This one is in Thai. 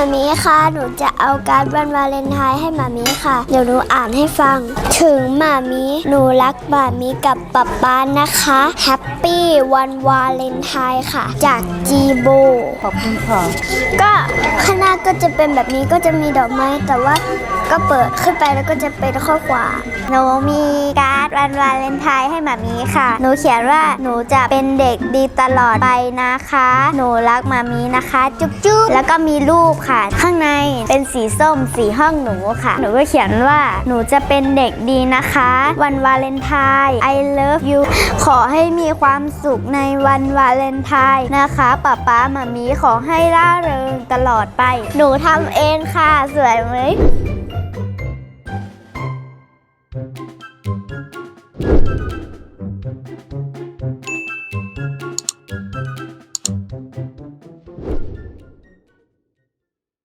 มามีค่ะ หนูจะเอาการดวันวาเลนไทน์ให้มามีค่ะ เดี๋ยวหนูอ่านให้ฟัง ถึงมามีหนูรักมามีกับป๊าป๊านะคะแฮปปี้วันวาเลนไทน์ค่ะ จากจีโบขอบคุณค่ะ ก็ข้างหน้าก็จะเป็นแบบนี้ก็จะมีดอกไม้แต่ว่าก็เปิดขึ้นไปแล้วก็จะเป็นข้อความหนูมีการ์ดวันวาเลนไทน์ให้หมามีค่ะ หนูเขียนว่าหนูจะเป็นเด็กดีตลอดไปนะคะ หนูรักหมามีนะคะ จุ๊บจุ๊บแล้วก็มีรูปค่ะค่ะ ข้างในเป็นสีส้มสีห้องหนูค่ะ หนูก็เขียนว่าหนูจะเป็นเด็กดีนะคะ วันวาเลนไทน์ I love you ขอให้มีความสุขในวันวาเลนไทน์นะคะป๊าป๊ามามีขอให้ร่าเริงตลอดไป หนูทำเองค่ะสวยไหม